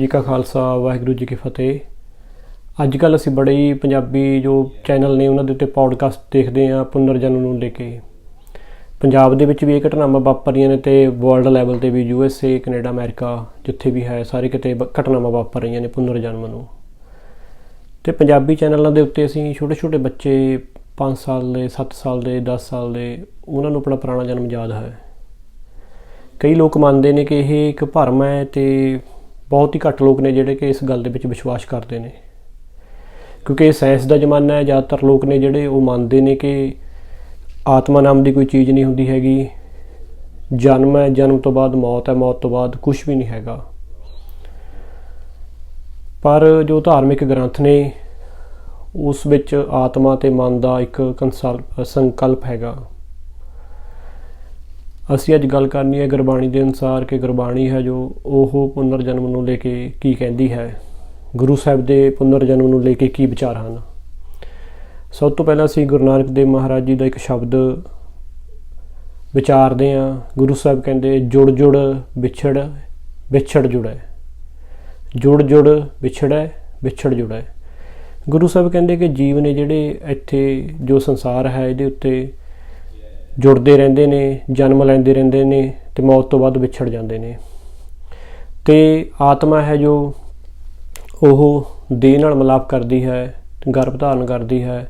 ਜੀ ਕਾ ਖਾਲਸਾ, ਵਾਹਿਗੁਰੂ ਜੀ ਕੀ ਫਤਿਹ। ਅੱਜ ਕੱਲ ਅਸੀਂ ਬੜੇ ਹੀ ਪੰਜਾਬੀ ਜੋ ਚੈਨਲ ਨੇ ਉਹਨਾਂ ਦੇ ਉੱਤੇ ਪੌਡਕਾਸਟ ਦੇਖਦੇ ਆ ਪੁਨਰਜਨਮ ਨੂੰ ਲੈ ਕੇ। ਪੰਜਾਬ ਦੇ ਵਿੱਚ ਵੀ ਇਹ ਘਟਨਾਵਾਂ ਵਾਪਰੀਆਂ ਨੇ ਤੇ ਵਰਲਡ ਲੈਵਲ ਤੇ ਵੀ ਯੂ ਐਸ ਏ ਕੈਨੇਡਾ ਅਮਰੀਕਾ ਜਿੱਥੇ ਵੀ ਹੈ, ਸਾਰੇ ਕਿਤੇ ਬ- ਘਟਨਾਵਾਂ ਵਾਪਰ ਰਹੀਆਂ ਨੇ ਪੁਨਰਜਨਮ ਨੂੰ। ਤੇ ਪੰਜਾਬੀ ਚੈਨਲਾਂ ਦੇ ਉੱਤੇ ਅਸੀਂ ਛੋਟੇ ਛੋਟੇ ਬੱਚੇ 5 ਸਾਲ ਦੇ 7 ਸਾਲ ਦੇ 10 ਸਾਲ ਦੇ, ਉਹਨਾਂ ਨੂੰ ਆਪਣਾ ਪੁਰਾਣਾ ਜਨਮ ਯਾਦ ਹੈ। ਕਈ ਲੋਕ ਮੰਨਦੇ ਨੇ ਕਿ ਇਹ ਇੱਕ ਭਰਮ ਹੈ ਤੇ ਬਹੁਤ ਹੀ ਘੱਟ ਲੋਕ ਨੇ ਜਿਹੜੇ ਕਿ ਇਸ ਗੱਲ ਦੇ ਵਿੱਚ ਵਿਸ਼ਵਾਸ ਕਰਦੇ ਨੇ। ਕਿਉਂਕਿ ਇਹ ਸਾਇੰਸ ਦਾ ਜ਼ਮਾਨਾ ਹੈ, ਜ਼ਿਆਦਾਤਰ ਲੋਕ ਨੇ ਜਿਹੜੇ ਉਹ ਮੰਨਦੇ ਨੇ ਕਿ ਆਤਮਾ ਨਾਮ ਦੀ ਕੋਈ ਚੀਜ਼ ਨਹੀਂ ਹੁੰਦੀ ਹੈਗੀ। ਜਨਮ ਹੈ, ਜਨਮ ਤੋਂ ਬਾਅਦ ਮੌਤ ਹੈ, ਮੌਤ ਤੋਂ ਬਾਅਦ ਕੁਝ ਵੀ ਨਹੀਂ ਹੈਗਾ। ਪਰ ਜੋ ਧਾਰਮਿਕ ਗ੍ਰੰਥ ਨੇ, ਉਸ ਵਿੱਚ ਆਤਮਾ ਤੇ ਮਨ ਦਾ ਇੱਕ ਕੰਸਲ- ਸੰਕਲਪ ਹੈਗਾ। ਅਸੀਂ ਅੱਜ ਗੱਲ ਕਰਨੀ ਹੈ ਗੁਰਬਾਣੀ ਦੇ ਅਨੁਸਾਰ ਕਿ ਗੁਰਬਾਣੀ ਹੈ ਜੋ ਉਹ ਪੁਨਰ ਜਨਮ ਨੂੰ ਲੈ ਕੇ ਕੀ ਕਹਿੰਦੀ ਹੈ। ਗੁਰੂ ਸਾਹਿਬ ਦੇ ਪੁਨਰ ਜਨਮ ਨੂੰ ਲੈ ਕੇ ਕੀ ਵਿਚਾਰ ਹਨ? ਸਭ ਤੋਂ ਪਹਿਲਾਂ ਅਸੀਂ ਗੁਰੂ ਨਾਨਕ ਦੇਵ ਮਹਾਰਾਜ ਜੀ ਦਾ ਇੱਕ ਸ਼ਬਦ ਵਿਚਾਰਦੇ ਹਾਂ। ਗੁਰੂ ਸਾਹਿਬ ਕਹਿੰਦੇ, ਜੁੜ ਜੁੜ ਵਿਛੜ ਵਿਛੜ ਜੁੜੈ। ਜੁੜ ਜੁੜ ਵਿਛੜੈ, ਵਿਛੜ ਜੁੜੈ। ਗੁਰੂ ਸਾਹਿਬ ਕਹਿੰਦੇ ਕਿ ਜੀਵ ਨੇ ਜਿਹੜੇ ਇੱਥੇ ਜੋ ਸੰਸਾਰ ਹੈ, ਇਹਦੇ ਉੱਤੇ ਜੁੜਦੇ ਰਹਿੰਦੇ ਨੇ, ਜਨਮ ਲੈਂਦੇ ਰਹਿੰਦੇ ਨੇ ਤੇ ਮੌਤ ਤੋਂ ਬਾਅਦ ਵਿਛੜ ਜਾਂਦੇ ਨੇ। ਤੇ ਆਤਮਾ ਹੈ ਜੋ ਉਹ ਦੇਹ ਨਾਲ ਮਿਲਾਪ ਕਰਦੀ ਹੈ, ਗਰਭ ਧਾਰਨ ਕਰਦੀ ਹੈ,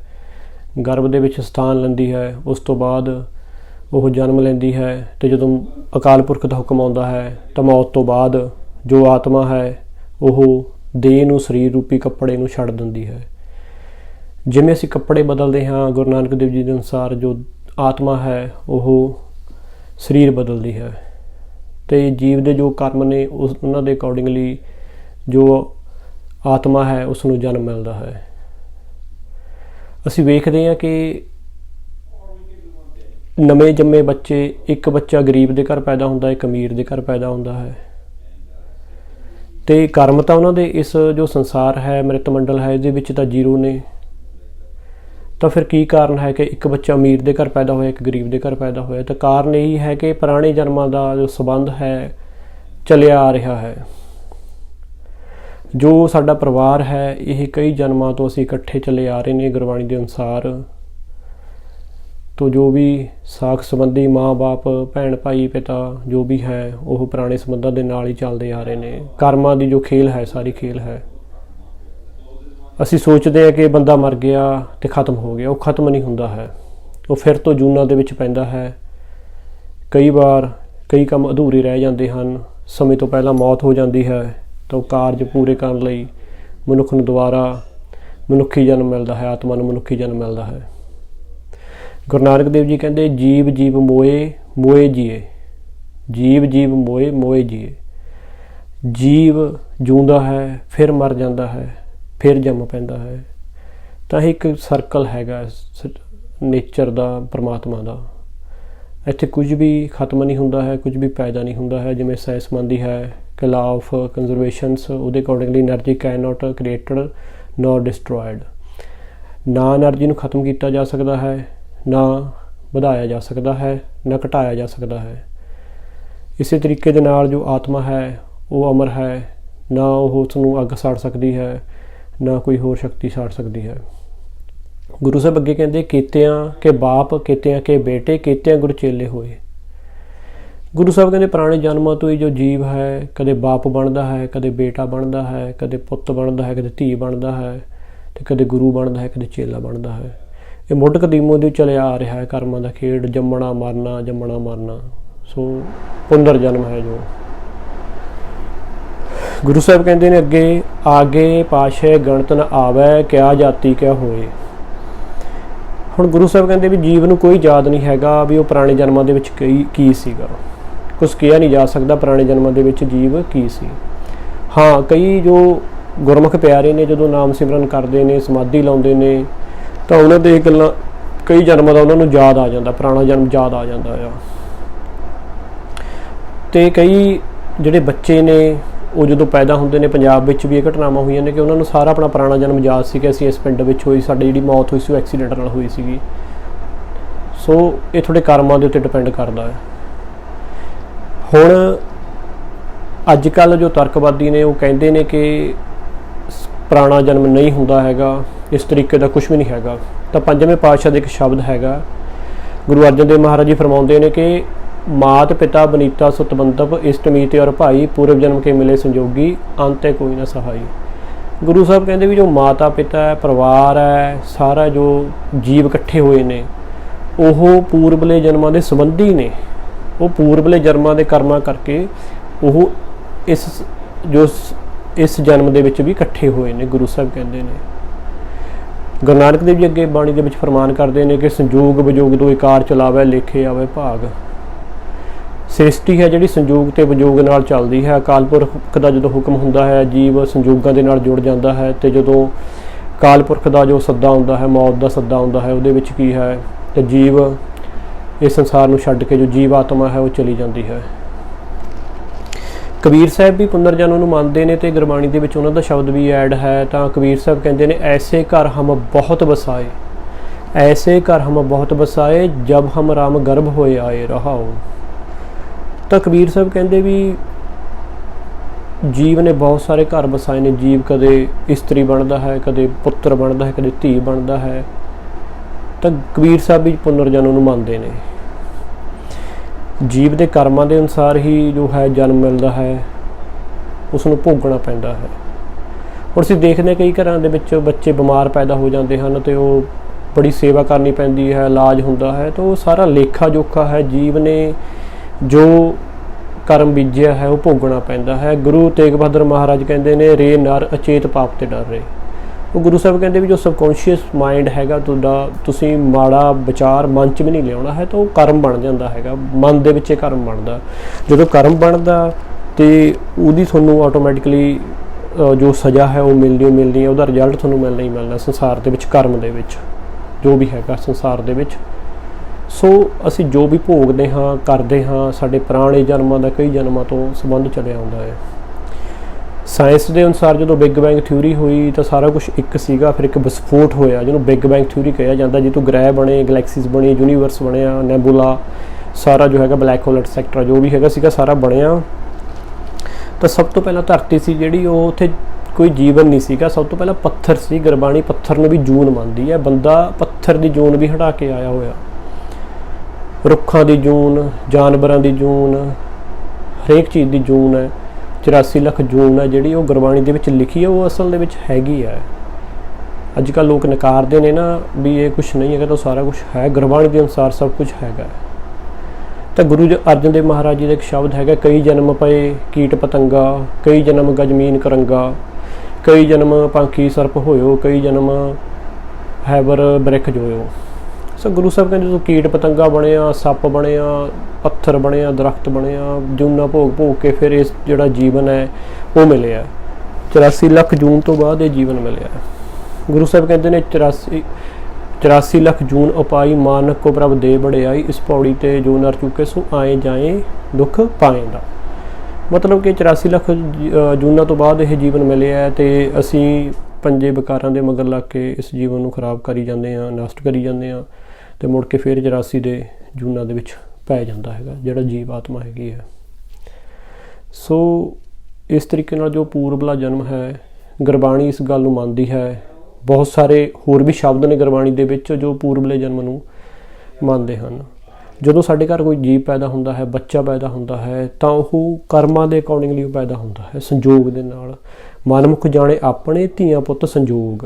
ਗਰਭ ਦੇ ਵਿੱਚ ਸਥਾਨ ਲੈਂਦੀ ਹੈ, ਉਸ ਤੋਂ ਬਾਅਦ ਉਹ ਜਨਮ ਲੈਂਦੀ ਹੈ ਤੇ ਜਦੋਂ ਅਕਾਲ ਪੁਰਖ ਦਾ ਹੁਕਮ ਆਉਂਦਾ ਹੈ ਤਾਂ ਮੌਤ ਤੋਂ ਬਾਅਦ ਜੋ ਆਤਮਾ ਹੈ, ਉਹ ਦੇਹ ਨੂੰ ਸਰੀਰ ਰੂਪੀ ਕੱਪੜੇ ਨੂੰ ਛੱਡ ਦਿੰਦੀ ਹੈ। ਜਿਵੇਂ ਅਸੀਂ ਕੱਪੜੇ ਬਦਲਦੇ ਹਾਂ, ਗੁਰੂ ਨਾਨਕ ਦੇਵ ਜੀ ਦੇ ਅਨੁਸਾਰ ਜੋ ਆਤਮਾ ਹੈ, ਉਹ ਸਰੀਰ ਬਦਲਦੀ ਹੈ। ਤੇ ਜੀਵ ਦੇ ਜੋ ਕਰਮ ਨੇ, ਉਸ, ਉਹਨਾਂ ਦੇ ਅਕੋਰਡਿੰਗਲੀ ਜੋ ਆਤਮਾ ਹੈ ਉਸ ਨੂੰ ਜਨਮ ਮਿਲਦਾ ਹੈ। ਅਸੀਂ ਵੇਖਦੇ ਹਾਂ ਕਿ ਨਵੇਂ ਜੰਮੇ ਬੱਚੇ, ਇੱਕ ਬੱਚਾ ਗਰੀਬ ਦੇ ਘਰ ਪੈਦਾ ਹੁੰਦਾ ਹੈ ਇੱਕ ਅਮੀਰ ਦੇ ਘਰ ਪੈਦਾ ਹੁੰਦਾ ਹੈ। ਤੇ ਕਰਮ ਤਾਂ ਉਹਨਾਂ ਦੇ, ਇਸ ਜੋ ਸੰਸਾਰ ਹੈ ਮ੍ਰਿਤ ਮੰਡਲ ਹੈ, ਇਹਦੇ ਵਿੱਚ ਤਾਂ ਜ਼ੀਰੋ ਨੇ। ਤਾਂ ਫਿਰ ਕੀ ਕਾਰਨ ਹੈ ਕਿ ਇੱਕ ਬੱਚਾ ਅਮੀਰ ਦੇ ਘਰ ਪੈਦਾ ਹੋਇਆ, ਇੱਕ ਗਰੀਬ ਦੇ ਘਰ ਪੈਦਾ ਹੋਇਆ? ਤਾਂ ਕਾਰਨ ਇਹੀ ਹੈ ਕਿ ਪੁਰਾਣੇ ਜਨਮਾਂ ਦਾ ਜੋ ਸਬੰਧ ਹੈ, ਚੱਲਿਆ ਆ ਰਿਹਾ ਹੈ। ਜੋ ਸਾਡਾ ਪਰਿਵਾਰ ਹੈ, ਇਹ ਕਈ ਜਨਮਾਂ ਤੋਂ ਅਸੀਂ ਇਕੱਠੇ ਚੱਲੇ ਆ ਰਹੇ ਨੇ ਗੁਰਬਾਣੀ ਦੇ ਅਨੁਸਾਰ। ਤੋਂ ਜੋ ਵੀ ਸਾਖ ਸੰਬੰਧੀ ਮਾਂ-ਬਾਪ ਭੈਣ ਭਾਈ, ਪਿਤਾ ਜੋ ਵੀ ਹੈ, ਉਹ ਪੁਰਾਣੇ ਸੰਬੰਧਾਂ ਦੇ ਨਾਲ ਹੀ ਚੱਲਦੇ ਆ ਰਹੇ ਨੇ। ਕਰਮਾਂ ਦੀ ਜੋ ਖੇਲ ਹੈ, ਸਾਰੀ ਖੇਲ ਹੈ। ਅਸੀਂ ਸੋਚਦੇ ਹਾਂ ਕਿ ਬੰਦਾ ਮਰ ਗਿਆ ਤੇ ਖਤਮ ਹੋ ਗਿਆ, ਉਹ ਖਤਮ ਨਹੀਂ ਹੁੰਦਾ ਹੈ। ਉਹ ਫਿਰ ਤੋਂ ਜੂਨਾਂ ਦੇ ਵਿੱਚ ਪੈਂਦਾ ਹੈ। ਕਈ ਵਾਰ ਕਈ ਕੰਮ ਅਧੂਰੇ ਰਹਿ ਜਾਂਦੇ ਹਨ। ਸਮੇਂ ਤੋਂ ਪਹਿਲਾਂ ਮੌਤ ਹੋ ਜਾਂਦੀ ਹੈ ਤਾਂ ਉਹ ਕਾਰਜ ਪੂਰੇ ਕਰਨ ਲਈ ਮਨੁੱਖ ਨੂੰ ਦੁਬਾਰਾ ਮਨੁੱਖੀ ਜਨਮ ਮਿਲਦਾ ਹੈ, ਆਤਮਾ ਨੂੰ ਮਨੁੱਖੀ ਜਨਮ ਮਿਲਦਾ ਹੈ। ਗੁਰੂ ਨਾਨਕ ਦੇਵ ਜੀ ਕਹਿੰਦੇ, ਜੀਵ ਜੀਵ ਮੋਏ ਮੋਏ ਜੀਏ। ਜੀਵ ਜੀਵ ਮੋਏ ਮੋਏ ਜੀਏ। ਜੀਵ ਜੂੰਦਾ ਹੈ, ਫਿਰ ਮਰ ਜਾਂਦਾ ਹੈ। ਫਿਰ ਜੰਮ ਪੈਂਦਾ ਹੈ। ਤਾਂ ਇੱਕ ਸਰਕਲ ਹੈਗਾ ਨੇਚਰ ਦਾ, ਪਰਮਾਤਮਾ ਦਾ। ਇੱਥੇ ਕੁਝ ਵੀ ਖਤਮ ਨਹੀਂ ਹੁੰਦਾ ਹੈ, ਕੁਝ ਵੀ ਪੈਦਾ ਨਹੀਂ ਹੁੰਦਾ ਹੈ, ਜਿਵੇਂ ਸਾਇੰਸ ਮੰਨਦੀ ਹੈ, ਕਲਾ ਆਫ ਕੰਜ਼ਰਵੇਸ਼ਨਸ ਉਹਦੇ accordingly energy can not created nor destroyed ਨਾ એનર્ਜੀ ਨੂੰ ਖਤਮ ਕੀਤਾ ਜਾ ਸਕਦਾ ਹੈ, ਨਾ ਵਧਾਇਆ ਜਾ ਸਕਦਾ ਹੈ, ਨਾ ਘਟਾਇਆ ਜਾ ਸਕਦਾ ਹੈ। ਇਸੇ ਤਰੀਕੇ ਦੇ ਨਾਲ ਜੋ ਆਤਮਾ ਹੈ, ਉਹ ਅਮਰ ਹੈ, ਨਾ ਉਹ ਉਸ ਨੂੰ ਅੱਗ ਸਾੜ ਸਕਦੀ ਹੈ ਨਾ ਕੋਈ ਹੋਰ ਸ਼ਕਤੀ ਸਾੜ ਸਕਦੀ ਹੈ। ਗੁਰੂ ਸਾਹਿਬ ਅੱਗੇ ਕਹਿੰਦੇ, ਕੀਤਿਆਂ ਕੇ ਬਾਪ, ਕੀਤਿਆਂ ਕੇ ਬੇਟੇ, ਕੀਤਿਆਂ ਗੁਰ ਚੇਲੇ ਹੋਏ। ਗੁਰੂ ਸਾਹਿਬ ਕਹਿੰਦੇ, ਪੁਰਾਣੇ ਜਨਮਾਂ ਤੋਂ ਹੀ ਜੋ ਜੀਵ ਹੈ, ਕਦੇ ਬਾਪ ਬਣਦਾ ਹੈ, ਕਦੇ ਬੇਟਾ ਬਣਦਾ ਹੈ, ਕਦੇ ਪੁੱਤ ਬਣਦਾ ਹੈ, ਕਦੇ ਧੀ ਬਣਦਾ ਹੈ, ਤੇ ਕਦੇ ਗੁਰੂ ਬਣਦਾ ਹੈ, ਕਦੇ ਚੇਲਾ ਬਣਦਾ ਹੈ। ਇਹ ਮੁੱਢ ਕਦੀਮੋਂ ਦੀ ਚਲਿਆ ਆ ਰਿਹਾ ਹੈ, ਕਰਮਾਂ ਦਾ ਖੇਡ, ਜੰਮਣਾ, ਮਰਨਾ ਜੰਮਣਾ, ਮਰਨਾ। ਸੋ ਪੁਨਰ ਜਨਮ ਹੈ ਜੋ। ਗੁਰੂ ਸਾਹਿਬ ਕਹਿੰਦੇ ਨੇ, ਅੱਗੇ, ਆਗੇ ਪਾਸ਼ੇ ਗਣਤ ਨ ਆਵੈ, ਕਿਆ ਜਾਤੀ ਕਿਆ ਹੋਏ। ਹੁਣ ਗੁਰੂ ਸਾਹਿਬ ਕਹਿੰਦੇ ਵੀ ਜੀਵ ਨੂੰ ਕੋਈ ਯਾਦ ਨਹੀਂ ਹੈਗਾ ਵੀ ਉਹ ਪੁਰਾਣੇ ਜਨਮਾਂ ਦੇ ਵਿੱਚ ਕੀ ਕੀ ਸੀਗਾ। ਕੁਝ ਕਿਹਾ ਨਹੀਂ ਜਾ ਸਕਦਾ ਪੁਰਾਣੇ ਜਨਮਾਂ ਦੇ ਵਿੱਚ ਜੀਵ ਕੀ ਸੀ। ਹਾਂ, ਕਈ ਜੋ ਗੁਰਮੁਖ ਪਿਆਰੇ ਨੇ, ਜਦੋਂ ਨਾਮ ਸਿਮਰਨ ਕਰਦੇ ਨੇ, ਸਮਾਧੀ ਲਾਉਂਦੇ ਨੇ, ਤਾਂ ਉਹਨਾਂ ਦੇ ਗੱਲਾਂ, ਕਈ ਜਨਮਾਂ ਦਾ ਉਹਨਾਂ ਨੂੰ ਯਾਦ ਆ ਜਾਂਦਾ, ਪੁਰਾਣਾ ਜਨਮ ਯਾਦ ਆ ਜਾਂਦਾ ਆ। ਤੇ ਕਈ ਜਿਹੜੇ ਬੱਚੇ ਨੇ ਉਹ ਜਦੋਂ ਪੈਦਾ ਹੁੰਦੇ ਨੇ, ਪੰਜਾਬ ਵਿੱਚ ਵੀ ਇਹ ਘਟਨਾਵਾਂ ਹੋਈਆਂ ਨੇ ਕਿ ਉਹਨਾਂ ਨੂੰ ਸਾਰਾ ਆਪਣਾ ਪੁਰਾਣਾ ਜਨਮ ਯਾਦ ਸੀ ਕਿ ਅਸੀਂ ਇਸ ਪਿੰਡ ਵਿੱਚ ਹੋਈ, ਸਾਡੀ ਜਿਹੜੀ ਮੌਤ ਹੋਈ ਸੀ, ਉਹ ਐਕਸੀਡੈਂਟ ਨਾਲ ਹੋਈ ਸੀਗੀ। ਸੋ ਇਹ ਤੁਹਾਡੇ ਕਰਮਾਂ ਦੇ ਉੱਤੇ ਡਿਪੈਂਡ ਕਰਦਾ ਹੈ। ਹੁਣ ਅੱਜ ਕੱਲ ਜੋ ਤਰਕਵਾਦੀ ਨੇ, ਉਹ ਕਹਿੰਦੇ ਨੇ ਕਿ ਪੁਰਾਣਾ ਜਨਮ ਨਹੀਂ ਹੁੰਦਾ ਹੈਗਾ, ਇਸ ਤਰੀਕੇ ਦਾ ਕੁਝ ਵੀ ਨਹੀਂ ਹੈਗਾ। ਤਾਂ ਪੰਜਵੇਂ ਪਾਤਸ਼ਾਹ ਦਾ ਇੱਕ ਸ਼ਬਦ ਹੈਗਾ। ਗੁਰੂ ਅਰਜਨ ਦੇਵ ਮਹਾਰਾਜ ਜੀ ਫਰਮਾਉਂਦੇ ਨੇ ਕਿ ਮਾਤ ਪਿਤਾ ਬਨੀਤਾ ਸੁਤਬੰਦਪ ਇਸ਼ਟਮੀਤ ਔਰ ਭਾਈ ਪੂਰਵ ਜਨਮ ਕੇ ਮਿਲੇ ਸੰਜੋਗੀ, ਅੰਤੇ ਕੋਈ ਨਾ ਸਹਾਈ। ਗੁਰੂ ਸਾਹਿਬ ਕਹਿੰਦੇ ਵੀ ਜੋ ਮਾਤਾ ਪਿਤਾ ਹੈ, ਪਰਿਵਾਰ ਹੈ, ਸਾਰਾ ਜੋ ਜੀਵ ਇਕੱਠੇ ਹੋਏ ਨੇ, ਉਹ ਪੂਰਬਲੇ ਜਨਮਾਂ ਦੇ ਸੰਬੰਧੀ ਨੇ। ਉਹ ਪੂਰਬਲੇ ਜਨਮਾਂ ਦੇ ਕਰਮਾਂ ਕਰਕੇ ਉਹ ਇਸ ਜੋ ਇਸ ਜਨਮ ਦੇ ਵਿੱਚ ਵੀ ਇਕੱਠੇ ਹੋਏ ਨੇ, ਗੁਰੂ ਸਾਹਿਬ ਕਹਿੰਦੇ ਨੇ। ਗੁਰੂ ਨਾਨਕ ਦੇਵ ਜੀ ਅੱਗੇ ਬਾਣੀ ਦੇ ਵਿੱਚ ਫਰਮਾਨ ਕਰਦੇ ਨੇ ਕਿ ਸੰਜੋਗ ਵਿਜੋਗ ਦੋ ਇਕਾਰ ਚਲਾਵੇ, ਲੇਖੇ ਆਵੇ ਭਾਗ। ਸ੍ਰਿਸ਼ਟੀ ਹੈ ਜਿਹੜੀ ਸੰਯੋਗ ਤੇ ਵਿਜੋਗ ਨਾਲ ਚੱਲਦੀ ਹੈ। ਅਕਾਲ ਪੁਰਖ ਦਾ ਜਦੋਂ ਹੁਕਮ ਹੁੰਦਾ ਹੈ, ਜੀਵ ਸੰਯੋਗਾਂ ਦੇ ਨਾਲ ਜੁੜ ਜਾਂਦਾ ਹੈ ਤੇ ਜਦੋਂ ਅਕਾਲ ਪੁਰਖ ਦਾ ਜੋ ਸੱਦਾ ਹੁੰਦਾ ਹੈ, ਮੌਤ ਦਾ ਸੱਦਾ ਹੁੰਦਾ ਹੈ, ਉਹਦੇ ਵਿੱਚ ਕੀ ਹੈ? ਤੇ ਜੀਵ ਇਸ ਸੰਸਾਰ ਨੂੰ ਛੱਡ ਕੇ ਜੋ ਜੀਵ ਆਤਮਾ ਹੈ, ਉਹ ਚਲੀ ਜਾਂਦੀ ਹੈ। ਕਬੀਰ ਸਾਹਿਬ ਵੀ ਪੁਨਰ ਜਨਮ ਨੂੰ ਮੰਨਦੇ ਨੇ ਤੇ ਗੁਰਬਾਣੀ ਦੇ ਵਿੱਚ ਉਹਨਾਂ ਦਾ ਸ਼ਬਦ ਵੀ ਐਡ ਹੈ। ਤਾਂ ਕਬੀਰ ਸਾਹਿਬ ਕਹਿੰਦੇ ਨੇ, ਐਸੇ ਘਰ ਹਮ ਬਹੁਤ ਵਸਾਏ, ਐਸੇ ਘਰ ਹਮ ਬਹੁਤ ਵਸਾਏ, ਜਬ ਹਮ ਰਾਮ ਗਰਭ ਹੋਏ ਆਏ ਰਹਾਓ ਤਾਂ ਕਬੀਰ ਸਾਹਿਬ ਕਹਿੰਦੇ ਵੀ ਜੀਵ ਨੇ ਬਹੁਤ ਸਾਰੇ ਘਰ ਵਸਾਏ ਨੇ, ਜੀਵ ਕਦੇ ਇਸਤਰੀ ਬਣਦਾ ਹੈ, ਕਦੇ ਪੁੱਤਰ ਬਣਦਾ ਹੈ, ਕਦੇ ਧੀ ਬਣਦਾ ਹੈ। ਤਾਂ ਕਬੀਰ ਸਾਹਿਬ ਵੀ ਪੁਨਰ ਜਨਮ ਨੂੰ ਮੰਨਦੇ ਨੇ। ਜੀਵ ਦੇ ਕਰਮਾਂ ਦੇ ਅਨੁਸਾਰ ਹੀ ਜੋ ਹੈ ਜਨਮ ਮਿਲਦਾ ਹੈ ਉਸ ਨੂੰ ਭੋਗਣਾ ਪੈਂਦਾ ਹੈ। ਹੁਣ ਅਸੀਂ ਦੇਖਦੇ ਹਾਂ ਕਈ ਘਰਾਂ ਦੇ ਵਿੱਚ ਬੱਚੇ ਬਿਮਾਰ ਪੈਦਾ ਹੋ ਜਾਂਦੇ ਹਨ ਤੇ ਉਹ ਬੜੀ ਸੇਵਾ ਕਰਨੀ ਪੈਂਦੀ ਹੈ, ਇਲਾਜ ਹੁੰਦਾ ਹੈ, ਤਾਂ ਉਹ ਸਾਰਾ ਲੇਖਾ ਜੋਖਾ ਹੈ। ਜੀਵ ਨੇ ਜੋ ਕਰਮ ਬੀਜਿਆ ਹੈ, ਉਹ ਭੋਗਣਾ ਪੈਂਦਾ ਹੈ। ਗੁਰੂ ਤੇਗ ਬਹਾਦਰ ਮਹਾਰਾਜ ਕਹਿੰਦੇ ਨੇ, ਰੇ ਨਰ ਅਚੇਤ ਪਾਪ ਤੇ ਡਰ ਰੇ ਉਹ ਗੁਰੂ ਸਾਹਿਬ ਕਹਿੰਦੇ ਵੀ ਜੋ ਸਬਕੌਂਸ਼ੀਅਸ ਮਾਈਂਡ ਹੈਗਾ, ਤੁਹਾਡਾ, ਤੁਸੀਂ ਮਾੜਾ ਵਿਚਾਰ ਮਨ 'ਚ ਵੀ ਨਹੀਂ ਲਿਆਉਣਾ ਹੈ, ਤਾਂ ਉਹ ਕਰਮ ਬਣ ਜਾਂਦਾ ਹੈਗਾ। ਮਨ ਦੇ ਵਿੱਚ ਇਹ ਕਰਮ ਬਣਦਾ। ਜਦੋਂ ਕਰਮ ਬਣਦਾ, ਤੇ ਉਹਦੀ ਤੁਹਾਨੂੰ ਆਟੋਮੈਟਿਕਲੀ ਜੋ ਸਜ਼ਾ ਹੈ, ਉਹ ਮਿਲਣੀ ਓ ਮਿਲਣੀ ਹੈ। ਉਹਦਾ ਰਿਜ਼ਲਟ ਤੁਹਾਨੂੰ ਮਿਲਣਾ ਹੀ ਮਿਲਣਾ ਸੰਸਾਰ ਦੇ ਵਿੱਚ, ਕਰਮ ਦੇ ਵਿੱਚ। ਜੋ ਵੀ ਹੈਗਾ ਸੰਸਾਰ ਦੇ ਵਿੱਚ। ਸੋ ਅਸੀਂ ਜੋ ਵੀ ਭੋਗਦੇ ਹਾਂ, ਕਰਦੇ ਹਾਂ, ਸਾਡੇ ਪੁਰਾਣੇ ਜਨਮਾਂ ਦਾ ਕਈ ਜਨਮਾਂ ਤੋਂ ਸੰਬੰਧ ਚੱਲਿਆ ਆਉਂਦਾ ਹੈ। ਸਾਇੰਸ ਦੇ ਅਨੁਸਾਰ ਜਦੋਂ ਬਿਗ ਬੈਂਗ ਥਿਊਰੀ ਹੋਈ ਤਾਂ ਸਾਰਾ ਕੁਝ ਇੱਕ ਸੀਗਾ, ਫਿਰ ਇੱਕ ਵਿਸਫੋਟ ਹੋਇਆ ਜਿਹਨੂੰ ਬਿਗ ਬੈਂਗ ਥਿਊਰੀ ਕਿਹਾ ਜਾਂਦਾ ਜਿੱਤੋਂ ਗ੍ਰਹਿ ਬਣੇ ਗੈਲੈਕਸੀਜ਼ ਬਣੇ ਯੂਨੀਵਰਸ ਬਣਿਆ ਨੈਬੂਲਾ ਸਾਰਾ ਜੋ ਹੈਗਾ ਬਲੈਕ ਹੋਲ ਐਟਸੈਕਟਰਾ ਜੋ ਵੀ ਹੈਗਾ ਸੀਗਾ, ਸਾਰਾ ਬਣਿਆ। ਤਾਂ ਸਭ ਤੋਂ ਪਹਿਲਾਂ ਧਰਤੀ ਸੀ ਜਿਹੜੀ, ਉਹ ਉੱਥੇ ਕੋਈ ਜੀਵਨ ਨਹੀਂ ਸੀਗਾ। ਸਭ ਤੋਂ ਪਹਿਲਾਂ ਪੱਥਰ ਸੀ, ਗੁਰਬਾਣੀ ਪੱਥਰ ਨੂੰ ਵੀ ਜੂਨ ਮੰਨਦੀ ਹੈ। ਬੰਦਾ ਪੱਥਰ ਦੀ ਜੂਨ ਵੀ ਹਟਾ ਕੇ ਆਇਆ ਹੋਇਆ। ਰੁੱਖਾਂ ਦੀ ਜੂਨ, ਜਾਨਵਰਾਂ ਦੀ ਜੂਨ, ਹਰੇਕ ਚੀਜ਼ ਦੀ ਜੂਨ ਹੈ 84 ਲੱਖ ਜੂਨ ਹੈ, ਜਿਹੜੀ ਉਹ ਗੁਰਬਾਣੀ ਦੇ ਵਿੱਚ ਲਿਖੀ ਹੈ, ਉਹ ਅਸਲ ਦੇ ਵਿੱਚ ਹੈਗੀ ਹੈ। ਅੱਜ ਕੱਲ ਲੋਕ ਨਕਾਰਦੇ ਨੇ ਨਾ ਵੀ ਇਹ ਕੁਝ ਨਹੀਂ ਹੈਗਾ ਤਾਂ ਸਾਰਾ ਕੁਝ ਹੈ, ਗੁਰਬਾਣੀ ਦੇ ਅਨੁਸਾਰ ਸਭ ਕੁਝ ਹੈਗਾ ਤਾਂ ਗੁਰੂ ਜੀ, ਅਰਜਨ ਦੇਵ ਮਹਾਰਾਜ ਜੀ ਦਾ ਇੱਕ ਸ਼ਬਦ ਹੈਗਾ, ਕਈ ਜਨਮ ਪਏ ਕੀਟ ਪਤੰਗਾ, ਕਈ ਜਨਮ ਗਜਮੀਨ ਕਰੰਗਾ, ਕਈ ਜਨਮ ਪੰਖੀ ਸਰਪ ਹੋਇਓ, ਕਈ ਜਨਮ ਹੈਬਰ ਬ੍ਰਿਖ ਜੋਇਓ। ਸੋ ਗੁਰੂ ਸਾਹਿਬ ਕਹਿੰਦੇ ਜਦੋਂ ਕੀਟ ਪਤੰਗਾ ਬਣਿਆ, ਸੱਪ ਬਣਿਆ, ਪੱਥਰ ਬਣਿਆ, ਦਰਖਤ ਬਣਿਆ, ਜੂਨਾ ਭੋਗ ਭੋਗ ਕੇ ਫਿਰ ਇਸ ਜਿਹੜਾ ਜੀਵਨ ਹੈ, ਉਹ ਮਿਲਿਆ। 84 ਲੱਖ ਜੂਨ ਤੋਂ ਬਾਅਦ ਇਹ ਜੀਵਨ ਮਿਲਿਆ। ਗੁਰੂ ਸਾਹਿਬ ਕਹਿੰਦੇ ਨੇ 84 84 ਲੱਖ ਜੂਨ ਉਪਾਈ ਮਾਨਕ ਕੋ ਪ੍ਰਭ ਦੇ ਬੜਿਆਈ ਇਸ ਪੌੜੀ ਤੇ ਜੋ ਨਰ ਚੁੱਕੇ ਸੋ ਆਏ ਜਾਏ, ਦੁੱਖ ਪਾਏ ਦਾ। ਮਤਲਬ ਕਿ 84 ਲੱਖ ਜੂਨਾਂ ਤੋਂ ਬਾਅਦ ਇਹ ਜੀਵਨ ਮਿਲਿਆ ਹੈ ਤੇ ਅਸੀਂ ਪੰਜੇ ਵਿਕਾਰਾਂ ਦੇ ਮਗਰ ਲੱਗ ਕੇ ਇਸ ਜੀਵਨ ਨੂੰ ਖਰਾਬ ਕਰੀ ਜਾਂਦੇ ਹਾਂ, ਨਸ਼ਟ ਕਰੀ ਜਾਂਦੇ ਹਾਂ। ਤੇ ਮੁੜ ਕੇ ਫਿਰ 84 ਦੇ ਜੂਨਾਂ ਦੇ ਵਿੱਚ ਪੈ ਜਾਂਦਾ ਹੈਗਾ, ਜਿਹੜਾ ਜੀਵ ਆਤਮਾ ਹੈਗੀ ਹੈ। ਸੋ ਇਸ ਤਰੀਕੇ ਨਾਲ ਜੋ ਪੂਰਬਲਾ ਜਨਮ ਹੈ, ਗੁਰਬਾਣੀ ਇਸ ਗੱਲ ਨੂੰ ਮੰਨਦੀ ਹੈ। ਬਹੁਤ ਸਾਰੇ ਹੋਰ ਵੀ ਸ਼ਬਦ ਨੇ ਗੁਰਬਾਣੀ ਦੇ ਵਿੱਚ ਜੋ ਪੂਰਬਲੇ ਜਨਮ ਨੂੰ ਮੰਨਦੇ ਹਨ। ਜਦੋਂ ਸਾਡੇ ਘਰ ਕੋਈ ਜੀਵ ਪੈਦਾ ਹੁੰਦਾ ਹੈ, ਬੱਚਾ ਪੈਦਾ ਹੁੰਦਾ ਹੈ, ਤਾਂ ਉਹ ਕਰਮਾਂ ਦੇ ਅਕੋਰਡਿੰਗਲੀ ਪੈਦਾ ਹੁੰਦਾ ਹੈ ਸੰਜੋਗ ਦੇ ਨਾਲ। ਮਨਮੁਖ ਜਾਣੇ ਆਪਣੇ ਧੀਆਂ ਪੁੱਤ ਸੰਜੋਗ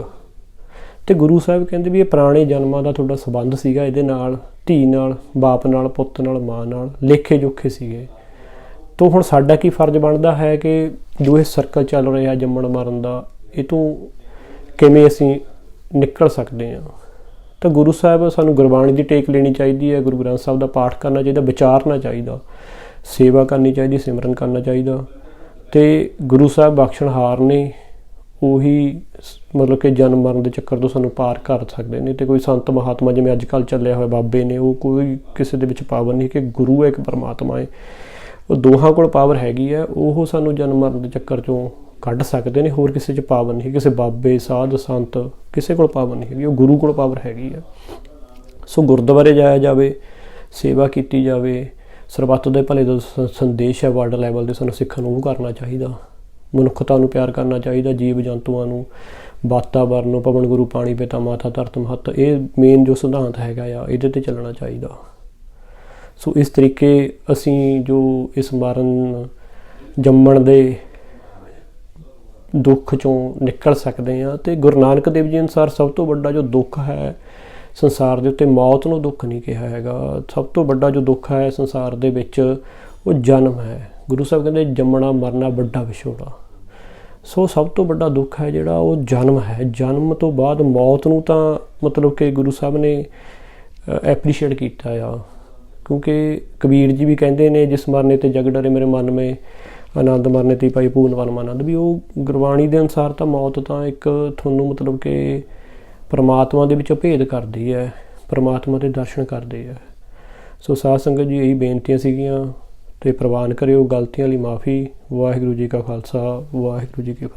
ਤੇ ਗੁਰੂ ਸਾਹਿਬ ਕਹਿੰਦੇ ਵੀ ਇਹ ਪੁਰਾਣੇ ਜਨਮਾਂ ਦਾ ਤੁਹਾਡਾ ਸਬੰਧ ਸੀਗਾ, ਇਹਦੇ ਨਾਲ, ਧੀ ਨਾਲ, ਬਾਪ ਨਾਲ, ਪੁੱਤ ਨਾਲ, ਮਾਂ ਨਾਲ, ਲੇਖੇ ਜੋਖੇ ਸੀਗੇ। ਤੋਂ ਹੁਣ ਸਾਡਾ ਕੀ ਫਰਜ਼ ਬਣਦਾ ਹੈ ਕਿ ਜੋ ਇਹ ਸਰਕਲ ਚੱਲ ਰਿਹਾ ਜੰਮਣ ਮਰਨ ਦਾ, ਇਹ ਤੋਂ ਕਿਵੇਂ ਅਸੀਂ ਨਿਕਲ ਸਕਦੇ ਹਾਂ? ਤਾਂ ਗੁਰੂ ਸਾਹਿਬ, ਸਾਨੂੰ ਗੁਰਬਾਣੀ ਦੀ ਟੇਕ ਲੈਣੀ ਚਾਹੀਦੀ ਹੈ, ਗੁਰੂ ਗ੍ਰੰਥ ਸਾਹਿਬ ਦਾ ਪਾਠ ਕਰਨਾ ਚਾਹੀਦਾ, ਵਿਚਾਰਨਾ ਚਾਹੀਦਾ, ਸੇਵਾ ਕਰਨੀ ਚਾਹੀਦੀ, ਸਿਮਰਨ ਕਰਨਾ ਚਾਹੀਦਾ। ਤੇ ਗੁਰੂ ਸਾਹਿਬ ਬਖਸ਼ਣਹਾਰ ਨੇ ਉਹੀ ਮਤਲਬ ਕਿ ਜਨਮ ਮਰਨ ਦੇ ਚੱਕਰ ਤੋਂ ਸਾਨੂੰ ਪਾਰ ਕਰ ਸਕਦੇ ਨੇ। ਤੇ ਕੋਈ ਸੰਤ ਮਹਾਤਮਾ ਜਿਵੇਂ ਅੱਜ ਕੱਲ ਚੱਲਿਆ ਹੋਇਆ ਬਾਬੇ ਨੇ, ਉਹ ਕੋਈ ਕਿਸੇ ਦੇ ਵਿੱਚ ਪਾਵਰ ਨਹੀਂ ਕਿ ਗੁਰੂ ਹੈ ਇੱਕ ਪਰਮਾਤਮਾ ਹੈ। ਉਹ ਦੋਹਾਂ ਕੋਲ ਪਾਵਰ ਹੈਗੀ ਹੈ, ਉਹ ਸਾਨੂੰ ਜਨਮ ਮਰਨ ਦੇ ਚੱਕਰ ਚੋਂ ਕੱਢ ਸਕਦੇ ਨੇ। ਹੋਰ ਕਿਸੇ 'ਚ ਪਾਵਰ ਨਹੀਂ, ਕਿਸੇ ਬਾਬੇ, ਸਾਧ, ਸੰਤ ਕਿਸੇ ਕੋਲ ਪਾਵਰ ਨਹੀਂ ਹੈਗੀ, ਉਹ ਗੁਰੂ ਕੋਲ ਪਾਵਰ ਹੈਗੀ ਹੈ। ਸੋ ਗੁਰਦੁਆਰੇ ਜਾਇਆ ਜਾਵੇ, ਸੇਵਾ ਕੀਤੀ ਜਾਵੇ, ਸਰਬੱਤ ਦੇ ਭਲੇ ਦਾ ਸੰਦੇਸ਼ ਹੈ, ਵਰਲਡ ਲੈਵਲ ਤੇ ਸਾਨੂੰ ਸਿੱਖਣ ਨੂੰ ਉਹ ਕਰਨਾ ਚਾਹੀਦਾ। ਮਨੁੱਖਤਾ ਨੂੰ ਪਿਆਰ ਕਰਨਾ ਚਾਹੀਦਾ, ਜੀਵ ਜੰਤੂਆਂ ਨੂੰ, ਵਾਤਾਵਰਨ ਨੂੰ ਪਵਨ ਗੁਰੂ, ਪਾਣੀ, ਪਿਤਾ, ਮਾਤਾ, ਧਰਤ, ਮਹੱਤ, ਇਹ ਮੇਨ ਜੋ ਸਿਧਾਂਤ ਹੈਗਾ ਆ, ਇਹਦੇ ਤੇ ਚੱਲਣਾ ਚਾਹੀਦਾ। ਸੋ ਇਸ ਤਰੀਕੇ ਅਸੀਂ ਜੋ ਇਸ ਮਰਨ ਜੰਮਣ ਦੇ ਦੁੱਖ ਚੋਂ ਨਿਕਲ ਸਕਦੇ ਹਾਂ ਤੇ ਗੁਰੂ ਨਾਨਕ ਦੇਵ ਜੀ ਅਨੁਸਾਰ ਸਭ ਤੋਂ ਵੱਡਾ ਜੋ ਦੁੱਖ ਹੈ ਸੰਸਾਰ ਦੇ ਉੱਤੇ ਮੌਤ ਨੂੰ ਦੁੱਖ ਨਹੀਂ ਕਿਹਾ ਹੈਗਾ। ਸਭ ਤੋਂ ਵੱਡਾ ਜੋ ਦੁੱਖ ਹੈ ਸੰਸਾਰ ਦੇ ਵਿੱਚ ਉਹ ਜਨਮ ਹੈ। ਗੁਰੂ ਸਾਹਿਬ ਕਹਿੰਦੇ ਜੰਮਣਾ, ਮਰਨਾ ਵੱਡਾ ਵਿਛੋੜਾ। ਸੋ ਸਭ ਤੋਂ ਵੱਡਾ ਦੁੱਖ ਹੈ ਜਿਹੜਾ, ਉਹ ਜਨਮ ਹੈ। ਜਨਮ ਤੋਂ ਬਾਅਦ ਮੌਤ ਨੂੰ ਤਾਂ ਮਤਲਬ ਕਿ ਗੁਰੂ ਸਾਹਿਬ ਨੇ ਐਪਰੀਸ਼ੀਏਟ ਕੀਤਾ ਆ। ਕਿਉਂਕਿ ਕਬੀਰ ਜੀ ਵੀ ਕਹਿੰਦੇ ਨੇ, ਜਿਸ ਮਰਨੇ ਤੇ ਜਗ ਡਰੇ ਮੇਰੇ ਮਨ ਮੇ, ਆਨੰਦ ਮਰਨੇ ਤੇ ਪਾਈ ਪੂਰਨ ਵਨ ਆਨੰਦ ਵੀ ਉਹ ਗੁਰਬਾਣੀ ਦੇ ਅਨੁਸਾਰ ਤਾਂ ਮੌਤ ਤਾਂ ਇੱਕ ਤੁਹਾਨੂੰ ਮਤਲਬ ਕਿ ਪਰਮਾਤਮਾ ਦੇ ਵਿੱਚ ਭੇਦ ਕਰਦੀ ਹੈ, ਪਰਮਾਤਮਾ ਦੇ ਦਰਸ਼ਨ ਕਰਦੇ ਹੈ। ਸੋ ਸਾਧ ਸੰਗਤ ਜੀ, ਇਹੀ ਬੇਨਤੀਆਂ ਸੀਗੀਆਂ। ਤੇ ਪ੍ਰਵਾਨ ਕਰਿਓ। ਗਲਤੀਆਂ ਲਈ ਮਾਫੀ। ਵਾਹਿਗੁਰੂ ਜੀ ਕਾ ਖਾਲਸਾ। ਵਾਹਿਗੁਰੂ ਜੀ ਕੀ ਫਤਿਹ।